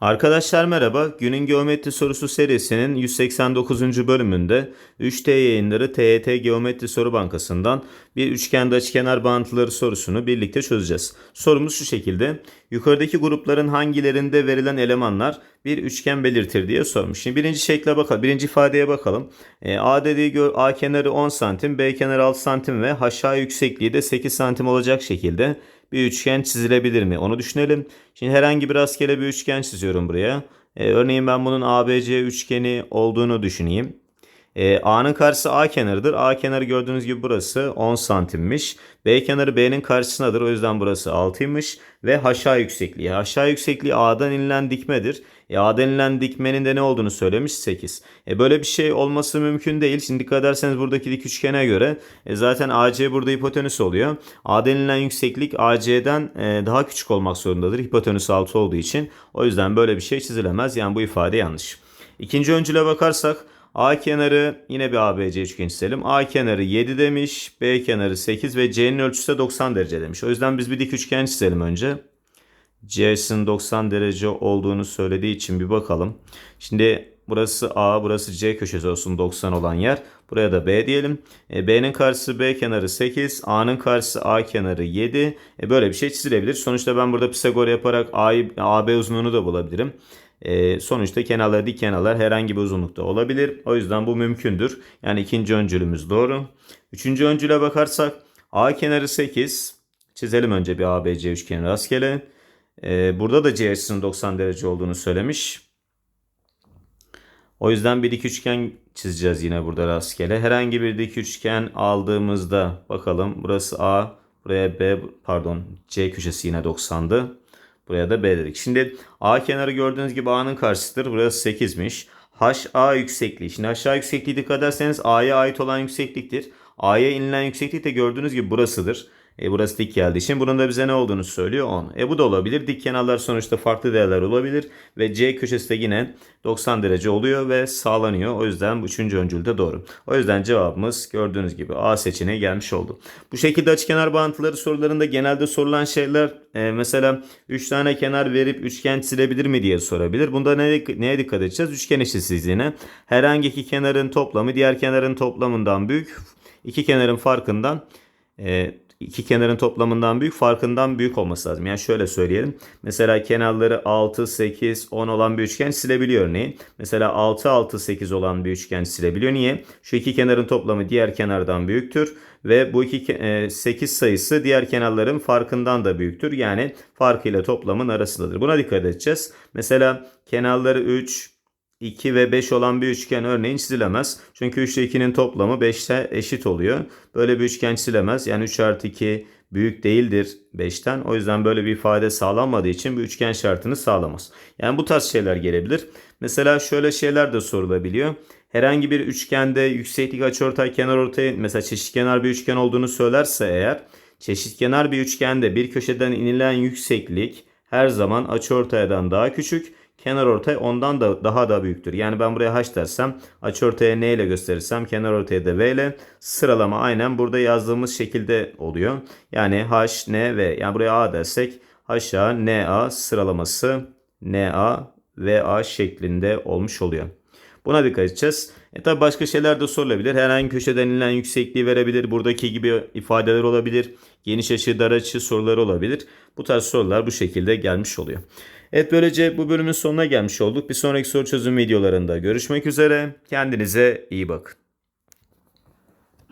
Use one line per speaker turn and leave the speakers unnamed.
Arkadaşlar merhaba. Günün geometri sorusu serisinin 189. bölümünde 3T yayınları TYT Geometri Soru Bankası'ndan bir üçgende açıkenar bağıntıları sorusunu birlikte çözeceğiz. Sorumuz şu şekilde. Yukarıdaki grupların hangilerinde verilen elemanlar bir üçgen belirtir diye sormuş. Şimdi birinci şekle bakalım. Birinci ifadeye bakalım. E, A dediği A kenarı 10 santim, B kenarı 6 santim ve aşağı yüksekliği de 8 santim olacak şekilde bir üçgen çizilebilir mi? Onu düşünelim. Şimdi herhangi bir rastgele bir üçgen çiziyorum buraya. E, örneğin ben bunun ABC üçgeni olduğunu düşüneyim. E, A'nın karşısı A kenarıdır. A kenarı gördüğünüz gibi burası 10 santimmiş. B kenarı B'nin karşısındadır. O yüzden burası 6'ymış. Ve aşağı yüksekliği. Aşağı yüksekliği A'dan inilen dikmedir. E, A'dan inilen dikmenin de ne olduğunu söylemiş 8. E, böyle bir şey olması mümkün değil. Şimdi dikkat ederseniz buradaki dik üçgene göre e, zaten AC burada hipotenüs oluyor. A'dan inilen yükseklik AC'den e, daha küçük olmak zorundadır. Hipotenüs 6 olduğu için. O yüzden böyle bir şey çizilemez. Yani bu ifade yanlış. İkinci öncüle bakarsak A kenarı yine bir ABC üçgen çizelim. A kenarı 7 demiş, B kenarı 8 ve C'nin ölçüsü de 90 derece demiş. O yüzden biz bir dik üçgen çizelim önce. C'sinin 90 derece olduğunu söylediği için bir bakalım. Şimdi burası A, burası C köşesi olsun 90 olan yer. Buraya da B diyelim. E, B'nin karşısı B kenarı 8, A'nın karşısı A kenarı 7. E, böyle bir şey çizilebilir. Sonuçta ben burada Pisagor yaparak A'yı, AB uzunluğunu da bulabilirim. E, sonuçta kenarlar dik kenarlar herhangi bir uzunlukta olabilir. O yüzden bu mümkündür. Yani ikinci öncülümüz doğru. Üçüncü öncüle bakarsak A kenarı 8. Çizelim önce bir ABC üçgeni rastgele. E, burada da C açısının 90 derece olduğunu söylemiş. O yüzden bir dik üçgen çizeceğiz yine burada rastgele. Herhangi bir dik üçgen aldığımızda bakalım burası A, buraya B pardon C köşesi yine 90'dı. Buraya da B dedik. Şimdi A kenarı gördüğünüz gibi A'nın karşısıdır. Burası 8'miş. HA yüksekliği. Şimdi aşağı yüksekliği dikkat ederseniz A'ya ait olan yüksekliktir. A'ya inilen yükseklik de gördüğünüz gibi burasıdır. E burası dik geldiği için bunun da bize ne olduğunu söylüyor 10. E bu da olabilir. Dik kenarlar sonuçta farklı değerler olabilir. Ve C köşesi de yine 90 derece oluyor ve sağlanıyor. O yüzden bu üçüncü öncül de doğru. O yüzden cevabımız gördüğünüz gibi A seçeneği gelmiş oldu. Bu şekilde açıkenar bağıntıları sorularında genelde sorulan şeyler e, mesela 3 tane kenar verip üçgen çizilebilir mi diye sorabilir. Bunda ne, neye dikkat edeceğiz? Üçgen eşitsizliğine. Herhangi iki kenarın toplamı diğer kenarın toplamından büyük. İki kenarın farkından e, iki kenarın toplamından büyük farkından büyük olması lazım. Yani şöyle söyleyelim. Mesela kenarları 6, 8, 10 olan bir üçgen silebiliyor örneğin. Mesela 6, 6, 8 olan bir üçgen silebiliyor. Niye? Şu iki kenarın toplamı diğer kenardan büyüktür. Ve bu iki 8 sayısı diğer kenarların farkından da büyüktür. Yani farkıyla toplamın arasındadır. Buna dikkat edeceğiz. Mesela kenarları 3, 2 ve 5 olan bir üçgen örneğin çizilemez. Çünkü 3 ile 2'nin toplamı 5'te eşit oluyor. Böyle bir üçgen çizilemez. Yani 3 artı 2 büyük değildir 5'ten. O yüzden böyle bir ifade sağlanmadığı için bir üçgen şartını sağlamaz. Yani bu tarz şeyler gelebilir. Mesela şöyle şeyler de sorulabiliyor. Herhangi bir üçgende yükseklik açıortay kenar ortaya mesela çeşitkenar bir üçgen olduğunu söylerse eğer çeşitkenar bir üçgende bir köşeden inilen yükseklik her zaman açıortaydan daha küçük kenar ortay ondan da daha da büyüktür. Yani ben buraya h dersem açıortaya n ile gösterirsem kenar ortaya da v ile sıralama aynen burada yazdığımız şekilde oluyor. Yani h, n, v. Yani buraya a dersek h, a, n, a sıralaması n, a, v, a şeklinde olmuş oluyor. Buna dikkat edeceğiz. E tabi başka şeyler de sorulabilir. Herhangi köşeden inilen yüksekliği verebilir. Buradaki gibi ifadeler olabilir. Geniş açı, dar açı soruları olabilir. Bu tarz sorular bu şekilde gelmiş oluyor. Evet böylece bu bölümün sonuna gelmiş olduk. Bir sonraki soru çözüm videolarında görüşmek üzere. Kendinize iyi bakın.